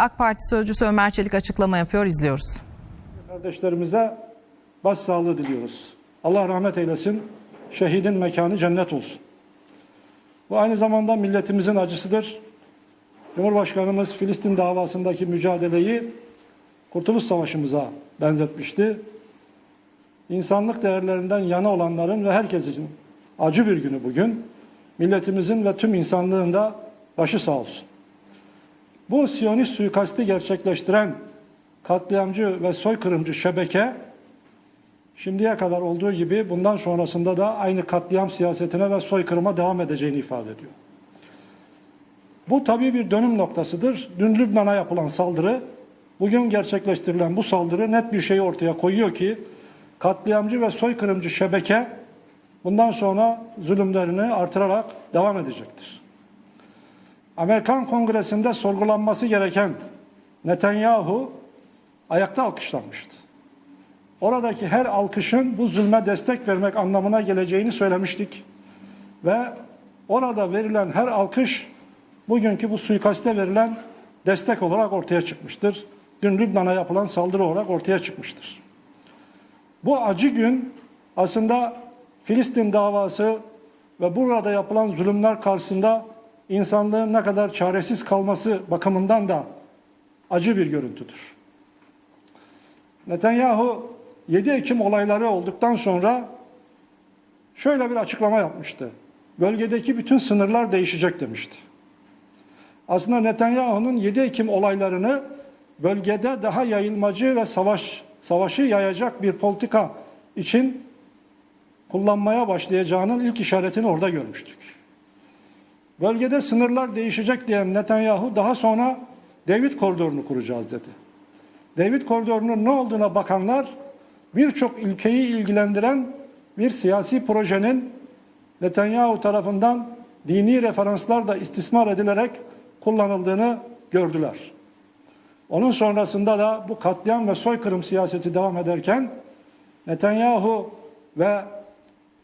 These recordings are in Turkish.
AK Parti sözcüsü Ömer Çelik açıklama yapıyor, izliyoruz. Kardeşlerimize başsağlığı diliyoruz. Allah rahmet eylesin. Şehidin mekanı cennet olsun. Bu aynı zamanda milletimizin acısıdır. Cumhurbaşkanımız Filistin davasındaki mücadeleyi Kurtuluş Savaşımıza benzetmişti. İnsanlık değerlerinden yana olanların ve herkes için acı bir günü bugün. Milletimizin ve tüm insanlığın da başı sağ olsun. Bu Siyonist suikasti gerçekleştiren katliamcı ve soykırımcı şebeke şimdiye kadar olduğu gibi bundan sonrasında da aynı katliam siyasetine ve soykırıma devam edeceğini ifade ediyor. Bu tabii bir dönüm noktasıdır. Dün Lübnan'a yapılan saldırı, bugün gerçekleştirilen bu saldırı net bir şeyi ortaya koyuyor ki katliamcı ve soykırımcı şebeke bundan sonra zulümlerini artırarak devam edecektir. Amerikan Kongresi'nde sorgulanması gereken Netanyahu ayakta alkışlanmıştı. Oradaki her alkışın bu zulme destek vermek anlamına geleceğini söylemiştik. Ve orada verilen her alkış bugünkü bu suikaste verilen destek olarak ortaya çıkmıştır. Dün Lübnan'a yapılan saldırı olarak ortaya çıkmıştır. Bu acı gün aslında Filistin davası ve burada yapılan zulümler karşısında insanlığın ne kadar çaresiz kalması bakımından da acı bir görüntüdür. Netanyahu 7 Ekim olayları olduktan sonra şöyle bir açıklama yapmıştı. Bölgedeki bütün sınırlar değişecek demişti. Aslında Netanyahu'nun 7 Ekim olaylarını bölgede daha yayılmacı ve savaş savaşı yayacak bir politika için kullanmaya başlayacağının ilk işaretini orada görmüştük. Bölgede sınırlar değişecek diyen Netanyahu daha sonra David koridorunu kuracağız dedi. David koridorunun ne olduğuna bakanlar birçok ülkeyi ilgilendiren bir siyasi projenin Netanyahu tarafından dini referanslar da istismar edilerek kullanıldığını gördüler. Onun sonrasında da bu katliam ve soykırım siyaseti devam ederken Netanyahu ve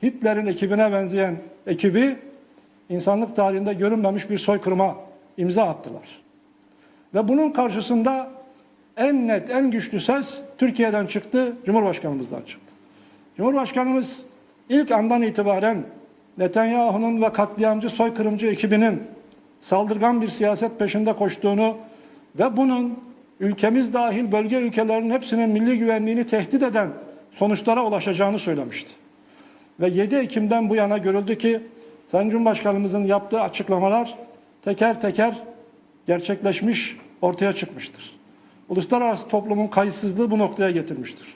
Hitler'in ekibine benzeyen ekibi insanlık tarihinde görünmemiş bir soykırıma imza attılar. Ve bunun karşısında en net, en güçlü ses Türkiye'den çıktı, Cumhurbaşkanımızdan çıktı. Cumhurbaşkanımız ilk andan itibaren Netanyahu'nun ve katliamcı, soykırımcı ekibinin saldırgan bir siyaset peşinde koştuğunu ve bunun ülkemiz dahil bölge ülkelerinin hepsinin milli güvenliğini tehdit eden sonuçlara ulaşacağını söylemişti. Ve 7 Ekim'den bu yana görüldü ki Sayın Cumhurbaşkanımızın yaptığı açıklamalar teker teker gerçekleşmiş, ortaya çıkmıştır. Uluslararası toplumun kayıtsızlığı bu noktaya getirmiştir.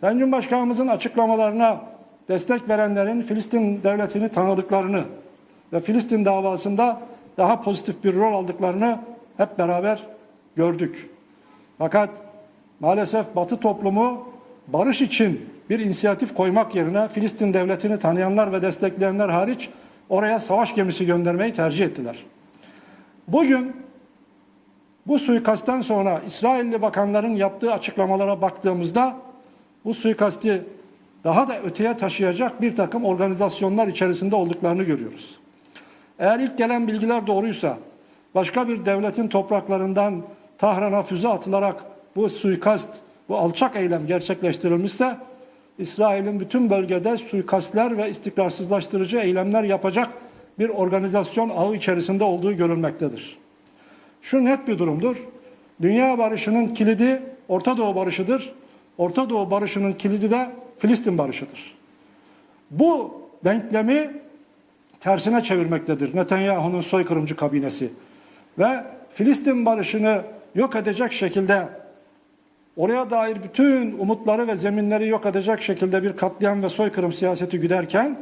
Sayın Cumhurbaşkanımızın açıklamalarına destek verenlerin Filistin devletini tanıdıklarını ve Filistin davasında daha pozitif bir rol aldıklarını hep beraber gördük. Fakat maalesef Batı toplumu barış için bir inisiyatif koymak yerine Filistin devletini tanıyanlar ve destekleyenler hariç oraya savaş gemisi göndermeyi tercih ettiler. Bugün bu suikastten sonra İsrailli bakanların yaptığı açıklamalara baktığımızda bu suikasti daha da öteye taşıyacak bir takım organizasyonlar içerisinde olduklarını görüyoruz. Eğer ilk gelen bilgiler doğruysa başka bir devletin topraklarından Tahran'a füze atılarak bu suikast, bu alçak eylem gerçekleştirilmişse İsrail'in bütün bölgede suikastler ve istikrarsızlaştırıcı eylemler yapacak bir organizasyon ağı içerisinde olduğu görülmektedir. Şu net bir durumdur. Dünya barışının kilidi Orta Doğu barışıdır. Orta Doğu barışının kilidi de Filistin barışıdır. Bu denklemi tersine çevirmektedir Netanyahu'nun soykırımcı kabinesi. Ve Filistin barışını yok edecek şekilde oraya dair bütün umutları ve zeminleri yok edecek şekilde bir katliam ve soykırım siyaseti güderken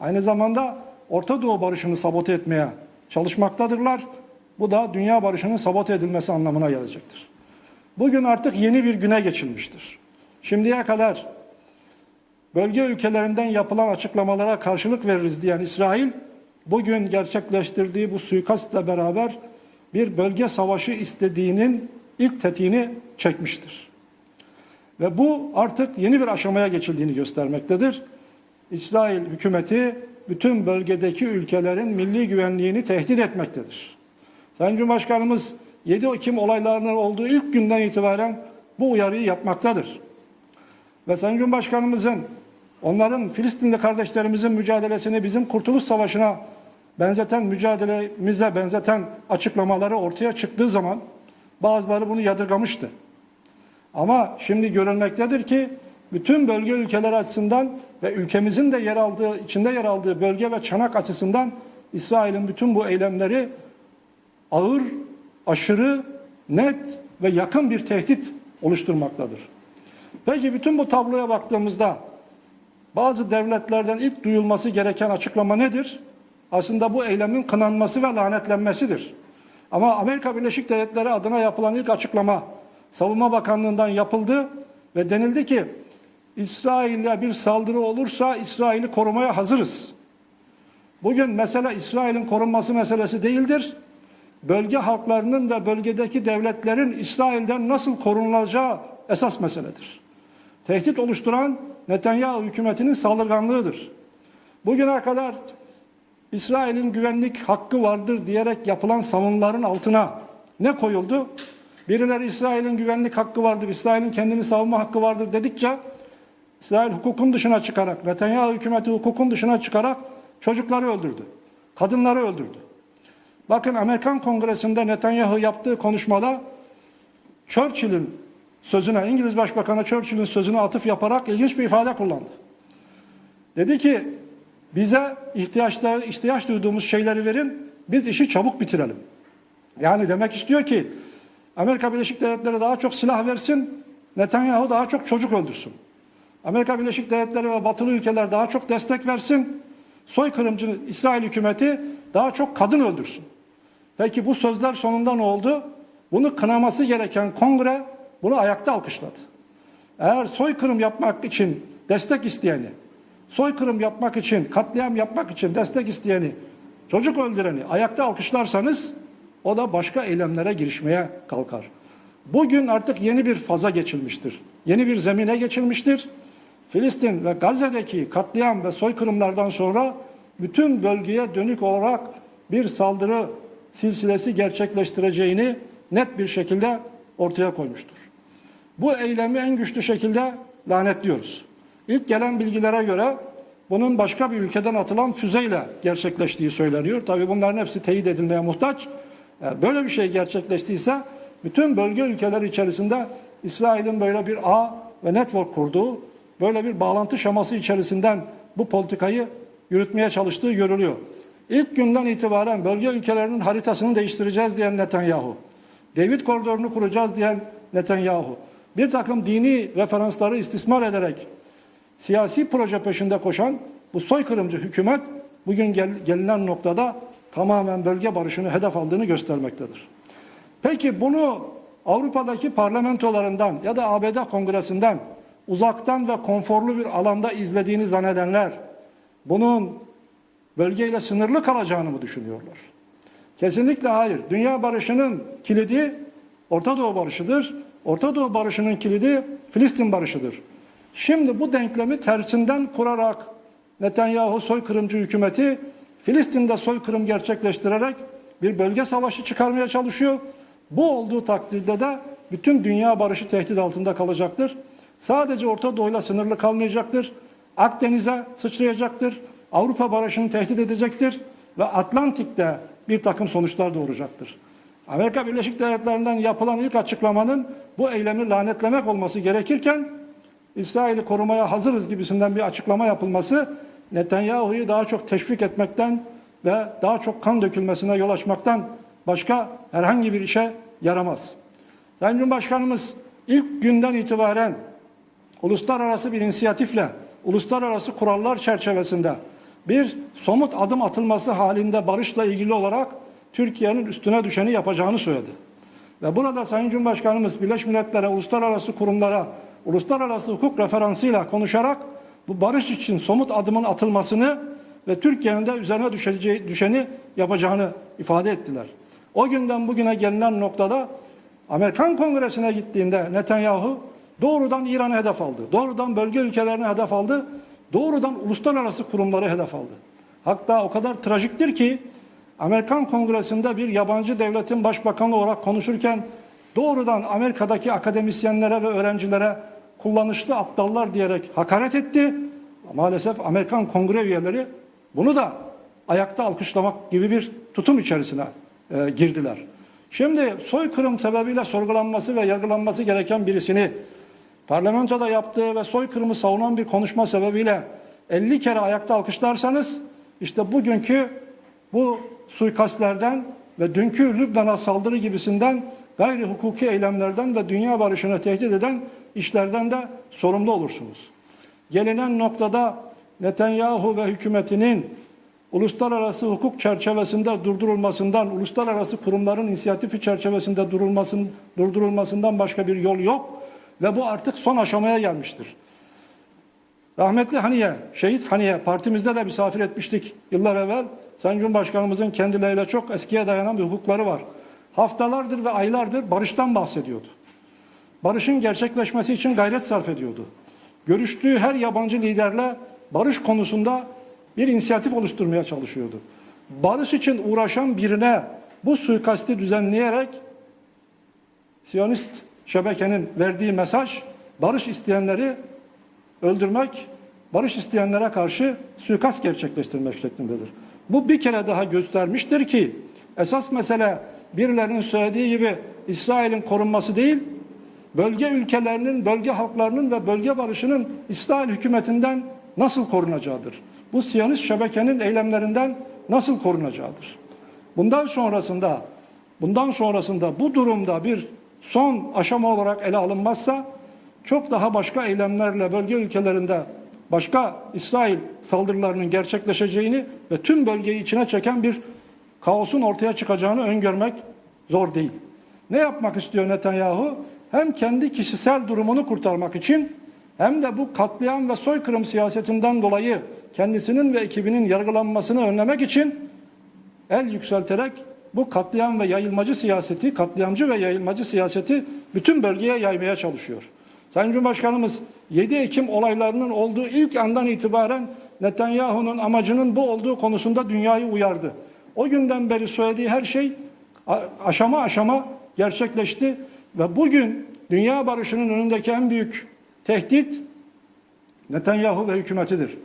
aynı zamanda Orta Doğu barışını sabote etmeye çalışmaktadırlar. Bu da dünya barışının sabote edilmesi anlamına gelecektir. Bugün artık yeni bir güne geçilmiştir. Şimdiye kadar bölge ülkelerinden yapılan açıklamalara karşılık veririz diyen İsrail, bugün gerçekleştirdiği bu suikastla beraber bir bölge savaşı istediğinin ilk tetiğini çekmiştir. Ve bu artık yeni bir aşamaya geçildiğini göstermektedir. İsrail hükümeti bütün bölgedeki ülkelerin milli güvenliğini tehdit etmektedir. Sayın Cumhurbaşkanımız 7 Ekim olaylarının olduğu ilk günden itibaren bu uyarıyı yapmaktadır. Ve Sayın Cumhurbaşkanımızın onların Filistinli kardeşlerimizin mücadelesini bizim Kurtuluş Savaşı'na benzeten mücadelemize benzeten açıklamaları ortaya çıktığı zaman bazıları bunu yadırgamıştı. Ama şimdi görülmektedir ki bütün bölge ülkeler açısından ve ülkemizin de yer aldığı, içinde yer aldığı bölge ve çanak açısından İsrail'in bütün bu eylemleri ağır, aşırı, net ve yakın bir tehdit oluşturmaktadır. Peki bütün bu tabloya baktığımızda bazı devletlerden ilk duyulması gereken açıklama nedir? Aslında bu eylemin kınanması ve lanetlenmesidir. Ama Amerika Birleşik Devletleri adına yapılan ilk açıklama Savunma Bakanlığı'ndan yapıldı ve denildi ki İsrail'e bir saldırı olursa İsrail'i korumaya hazırız. Bugün mesele İsrail'in korunması meselesi değildir. Bölge halklarının ve bölgedeki devletlerin İsrail'den nasıl korunulacağı esas meseledir. Tehdit oluşturan Netanyahu hükümetinin saldırganlığıdır. Bugüne kadar İsrail'in güvenlik hakkı vardır diyerek yapılan savunmaların altına ne koyuldu? Birileri İsrail'in güvenlik hakkı vardır, İsrail'in kendini savunma hakkı vardır dedikçe İsrail hukukun dışına çıkarak, Netanyahu hükümeti hukukun dışına çıkarak çocukları öldürdü. Kadınları öldürdü. Bakın Amerikan Kongresi'nde Netanyahu yaptığı konuşmada Churchill'in sözüne, İngiliz Başbakanı Churchill'in sözüne atıf yaparak ilginç bir ifade kullandı. Dedi ki bize ihtiyaçları, ihtiyaç duyduğumuz şeyleri verin, biz işi çabuk bitirelim. Yani demek istiyor ki Amerika Birleşik Devletleri daha çok silah versin, Netanyahu daha çok çocuk öldürsün. Amerika Birleşik Devletleri ve batılı ülkeler daha çok destek versin, soykırımcı İsrail hükümeti daha çok kadın öldürsün. Peki bu sözler sonunda ne oldu? Bunu kınaması gereken kongre bunu ayakta alkışladı. Eğer soykırım yapmak için destek isteyeni, soykırım yapmak için, katliam yapmak için destek isteyeni, çocuk öldüreni ayakta alkışlarsanız o da başka eylemlere girişmeye kalkar. Bugün artık yeni bir faza geçilmiştir. Yeni bir zemine geçilmiştir. Filistin ve Gazze'deki katliam ve soykırımlardan sonra bütün bölgeye dönük olarak bir saldırı silsilesi gerçekleştireceğini net bir şekilde ortaya koymuştur. Bu eylemi en güçlü şekilde lanetliyoruz. İlk gelen bilgilere göre bunun başka bir ülkeden atılan füzeyle gerçekleştiği söyleniyor. Tabi bunların hepsi teyit edilmeye muhtaç. Eğer böyle bir şey gerçekleştiyse bütün bölge ülkeler içerisinde İsrail'in böyle bir ağ ve network kurduğu, böyle bir bağlantı şaması içerisinden bu politikayı yürütmeye çalıştığı görülüyor. İlk günden itibaren bölge ülkelerinin haritasını değiştireceğiz diyen Netanyahu, David koridorunu kuracağız diyen Netanyahu, bir takım dini referansları istismar ederek siyasi proje peşinde koşan bu soykırımcı hükümet bugün gel, gelinen noktada tamamen bölge barışını hedef aldığını göstermektedir. Peki bunu Avrupa'daki parlamentolarından ya da ABD kongresinden uzaktan ve konforlu bir alanda izlediğini zannedenler bunun bölgeyle sınırlı kalacağını mı düşünüyorlar? Kesinlikle hayır. Dünya barışının kilidi Orta Doğu barışıdır. Orta Doğu barışının kilidi Filistin barışıdır. Şimdi bu denklemi tersinden kurarak Netanyahu soykırımcı hükümeti Filistin'de soykırım gerçekleştirerek bir bölge savaşı çıkarmaya çalışıyor. Bu olduğu takdirde de bütün dünya barışı tehdit altında kalacaktır. Sadece Orta Doğu'yla sınırlı kalmayacaktır. Akdeniz'e sıçrayacaktır. Avrupa barışını tehdit edecektir ve Atlantik'te bir takım sonuçlar doğuracaktır. Amerika Birleşik Devletleri'nden yapılan ilk açıklamanın bu eylemi lanetlemek olması gerekirken İsrail'i korumaya hazırız gibisinden bir açıklama yapılması Netanyahu'yu daha çok teşvik etmekten ve daha çok kan dökülmesine yol açmaktan başka herhangi bir işe yaramaz. Sayın Cumhurbaşkanımız ilk günden itibaren uluslararası bir inisiyatifle, uluslararası kurallar çerçevesinde bir somut adım atılması halinde barışla ilgili olarak Türkiye'nin üstüne düşeni yapacağını söyledi. Ve burada Sayın Cumhurbaşkanımız Birleşmiş Milletler'e, uluslararası kurumlara, uluslararası hukuk referansıyla konuşarak bu barış için somut adımın atılmasını ve Türkiye'nin de üzerine düşeceği, düşeni yapacağını ifade ettiler. O günden bugüne gelinen noktada Amerikan Kongresi'ne gittiğinde Netanyahu doğrudan İran'ı hedef aldı. Doğrudan bölge ülkelerini hedef aldı. Doğrudan uluslararası kurumları hedef aldı. Hatta o kadar trajiktir ki Amerikan Kongresi'nde bir yabancı devletin başbakanı olarak konuşurken doğrudan Amerika'daki akademisyenlere ve öğrencilere kullanışlı aptallar diyerek hakaret etti. Maalesef Amerikan Kongre üyeleri bunu da ayakta alkışlamak gibi bir tutum içerisine e, girdiler. Şimdi soykırım sebebiyle sorgulanması ve yargılanması gereken birisini parlamentoda yaptığı ve soykırımı savunan bir konuşma sebebiyle 50 kere ayakta alkışlarsanız işte bugünkü bu suikastlerden ve dünkü Lübnan'a saldırı gibisinden gayri hukuki eylemlerden ve dünya barışını tehdit eden işlerden de sorumlu olursunuz. Gelinen noktada Netanyahu ve hükümetinin uluslararası hukuk çerçevesinde durdurulmasından, uluslararası kurumların inisiyatifi çerçevesinde durulmasın, durdurulmasından başka bir yol yok ve bu artık son aşamaya gelmiştir. Rahmetli Haniye, şehit Haniye partimizde de misafir etmiştik yıllar evvel. Sayın Cumhurbaşkanımızın kendileriyle çok eskiye dayanan bir hukukları var. Haftalardır ve aylardır barıştan bahsediyordu. Barışın gerçekleşmesi için gayret sarf ediyordu. Görüştüğü her yabancı liderle barış konusunda bir inisiyatif oluşturmaya çalışıyordu. Barış için uğraşan birine bu suikasti düzenleyerek Siyonist şebekenin verdiği mesaj barış isteyenleri öldürmek, barış isteyenlere karşı suikast gerçekleştirmek şeklindedir. Bu bir kere daha göstermiştir ki esas mesele birilerinin söylediği gibi İsrail'in korunması değil, bölge ülkelerinin, bölge halklarının ve bölge barışının İsrail hükümetinden nasıl korunacağıdır. Bu Siyonist şebekenin eylemlerinden nasıl korunacağıdır. Bundan sonrasında bundan sonrasında bu durumda bir son aşama olarak ele alınmazsa çok daha başka eylemlerle bölge ülkelerinde başka İsrail saldırılarının gerçekleşeceğini ve tüm bölgeyi içine çeken bir kaosun ortaya çıkacağını öngörmek zor değil. Ne yapmak istiyor Netanyahu? Hem kendi kişisel durumunu kurtarmak için hem de bu katliam ve soykırım siyasetinden dolayı kendisinin ve ekibinin yargılanmasını önlemek için el yükselterek bu katliam ve yayılmacı siyaseti, katliamcı ve yayılmacı siyaseti bütün bölgeye yaymaya çalışıyor. Sayın Cumhurbaşkanımız 7 Ekim olaylarının olduğu ilk andan itibaren Netanyahu'nun amacının bu olduğu konusunda dünyayı uyardı. O günden beri söylediği her şey aşama aşama gerçekleşti ve bugün dünya barışının önündeki en büyük tehdit Netanyahu ve hükümetidir.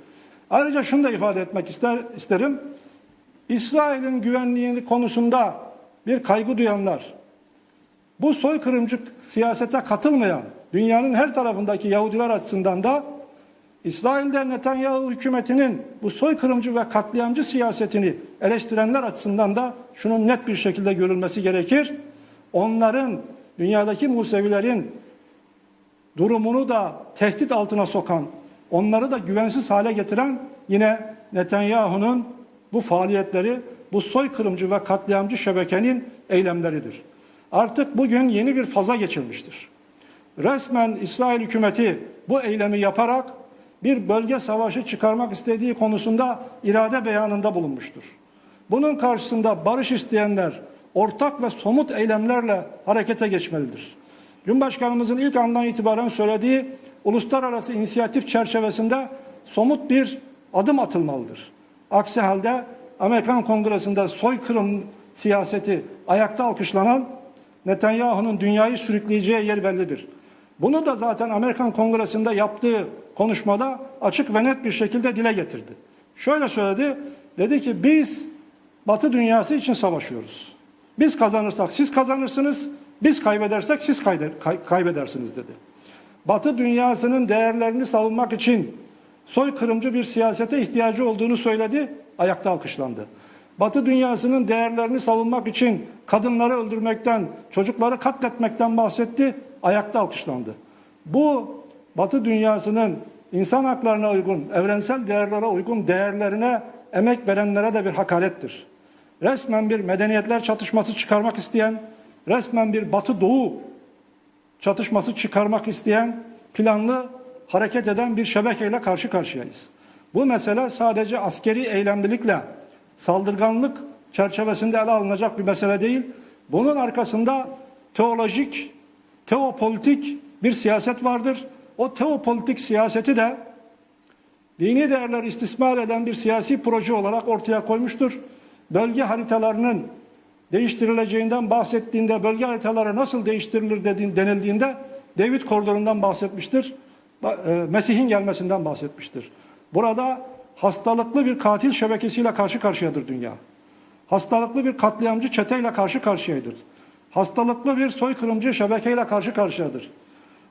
Ayrıca şunu da ifade etmek ister, isterim. İsrail'in güvenliği konusunda bir kaygı duyanlar, bu soykırımcı siyasete katılmayan dünyanın her tarafındaki Yahudiler açısından da İsrail'de Netanyahu hükümetinin bu soykırımcı ve katliamcı siyasetini eleştirenler açısından da şunun net bir şekilde görülmesi gerekir. Onların dünyadaki Musevilerin durumunu da tehdit altına sokan, onları da güvensiz hale getiren yine Netanyahu'nun bu faaliyetleri, bu soykırımcı ve katliamcı şebekenin eylemleridir. Artık bugün yeni bir faza geçilmiştir. Resmen İsrail hükümeti bu eylemi yaparak bir bölge savaşı çıkarmak istediği konusunda irade beyanında bulunmuştur. Bunun karşısında barış isteyenler ortak ve somut eylemlerle harekete geçmelidir. Cumhurbaşkanımızın ilk andan itibaren söylediği uluslararası inisiyatif çerçevesinde somut bir adım atılmalıdır. Aksi halde Amerikan Kongresi'nde soykırım siyaseti ayakta alkışlanan Netanyahu'nun dünyayı sürükleyeceği yer bellidir. Bunu da zaten Amerikan Kongresi'nde yaptığı konuşmada açık ve net bir şekilde dile getirdi. Şöyle söyledi, dedi ki biz Batı dünyası için savaşıyoruz. Biz kazanırsak siz kazanırsınız, biz kaybedersek siz kaybedersiniz dedi. Batı dünyasının değerlerini savunmak için soykırımcı bir siyasete ihtiyacı olduğunu söyledi, ayakta alkışlandı. Batı dünyasının değerlerini savunmak için kadınları öldürmekten, çocukları katletmekten bahsetti, ayakta alkışlandı. Bu Batı dünyasının insan haklarına uygun, evrensel değerlere uygun değerlerine emek verenlere de bir hakarettir. Resmen bir medeniyetler çatışması çıkarmak isteyen, resmen bir Batı Doğu çatışması çıkarmak isteyen, planlı hareket eden bir şebekeyle karşı karşıyayız. Bu mesele sadece askeri eylemlilikle, saldırganlık çerçevesinde ele alınacak bir mesele değil. Bunun arkasında teolojik, teopolitik bir siyaset vardır. O teopolitik siyaseti de dini değerler istismar eden bir siyasi proje olarak ortaya koymuştur. Bölge haritalarının değiştirileceğinden bahsettiğinde bölge haritaları nasıl değiştirilir dediğin, denildiğinde David koridorundan bahsetmiştir. Ba- e, Mesih'in gelmesinden bahsetmiştir. Burada hastalıklı bir katil şebekesiyle karşı karşıyadır dünya. Hastalıklı bir katliamcı çeteyle karşı karşıyadır. Hastalıklı bir soykırımcı şebekeyle karşı karşıyadır.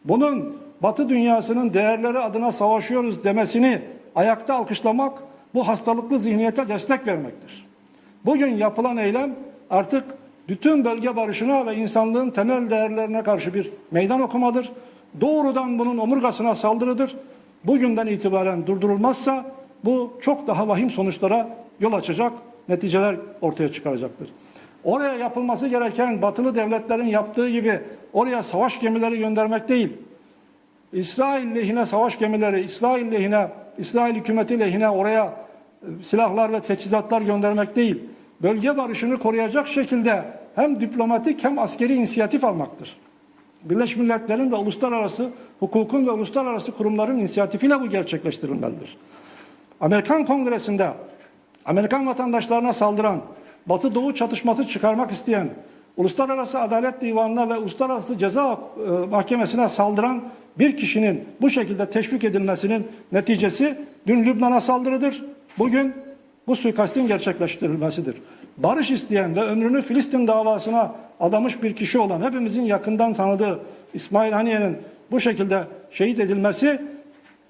Bunun Batı dünyasının değerleri adına savaşıyoruz demesini ayakta alkışlamak bu hastalıklı zihniyete destek vermektir. Bugün yapılan eylem artık bütün bölge barışına ve insanlığın temel değerlerine karşı bir meydan okumadır. Doğrudan bunun omurgasına saldırıdır. Bugünden itibaren durdurulmazsa bu çok daha vahim sonuçlara yol açacak, neticeler ortaya çıkaracaktır. Oraya yapılması gereken batılı devletlerin yaptığı gibi oraya savaş gemileri göndermek değil. İsrail lehine savaş gemileri, İsrail lehine, İsrail hükümeti lehine oraya e, silahlar ve teçhizatlar göndermek değil. Bölge barışını koruyacak şekilde hem diplomatik hem askeri inisiyatif almaktır. Birleşmiş Milletler'in ve uluslararası hukukun ve uluslararası kurumların inisiyatifiyle bu gerçekleştirilmelidir. Amerikan Kongresi'nde Amerikan vatandaşlarına saldıran, Batı Doğu çatışması çıkarmak isteyen, Uluslararası Adalet Divanı'na ve Uluslararası Ceza e, Mahkemesi'ne saldıran bir kişinin bu şekilde teşvik edilmesinin neticesi dün Lübnan'a saldırıdır. Bugün bu suikastin gerçekleştirilmesidir. Barış isteyen ve ömrünü Filistin davasına adamış bir kişi olan hepimizin yakından tanıdığı İsmail Haniye'nin bu şekilde şehit edilmesi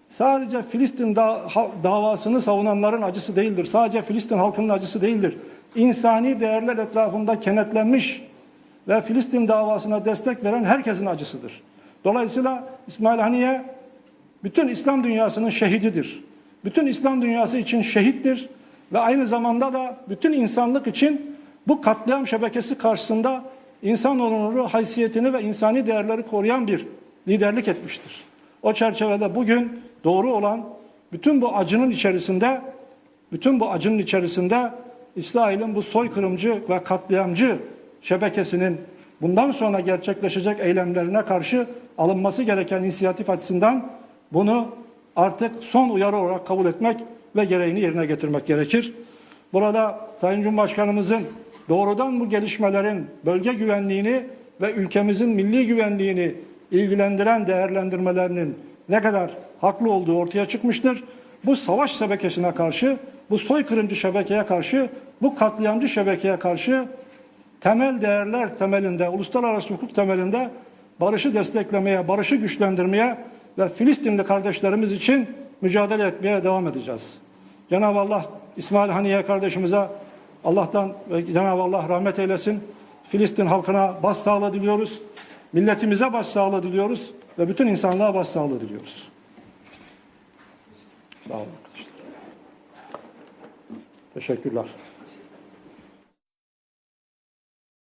sadece Filistin da- davasını savunanların acısı değildir. Sadece Filistin halkının acısı değildir. İnsani değerler etrafında kenetlenmiş ve Filistin davasına destek veren herkesin acısıdır. Dolayısıyla İsmail Haniye bütün İslam dünyasının şehididir. Bütün İslam dünyası için şehittir ve aynı zamanda da bütün insanlık için bu katliam şebekesi karşısında insan onuru, haysiyetini ve insani değerleri koruyan bir liderlik etmiştir. O çerçevede bugün doğru olan bütün bu acının içerisinde bütün bu acının içerisinde İsrail'in bu soykırımcı ve katliamcı şebekesinin bundan sonra gerçekleşecek eylemlerine karşı alınması gereken inisiyatif açısından bunu artık son uyarı olarak kabul etmek ve gereğini yerine getirmek gerekir. Burada Sayın Cumhurbaşkanımızın doğrudan bu gelişmelerin bölge güvenliğini ve ülkemizin milli güvenliğini ilgilendiren değerlendirmelerinin ne kadar haklı olduğu ortaya çıkmıştır. Bu savaş şebekesine karşı, bu soykırımcı şebekeye karşı, bu katliamcı şebekeye karşı temel değerler temelinde, uluslararası hukuk temelinde barışı desteklemeye, barışı güçlendirmeye ve Filistinli kardeşlerimiz için mücadele etmeye devam edeceğiz. Cenab-ı Allah İsmail Haniye kardeşimize Allah'tan ve Cenab-ı Allah rahmet eylesin. Filistin halkına başsağlığı diliyoruz. Milletimize başsağlığı diliyoruz ve bütün insanlığa başsağlığı diliyoruz. Sağ olun arkadaşlar. Teşekkürler.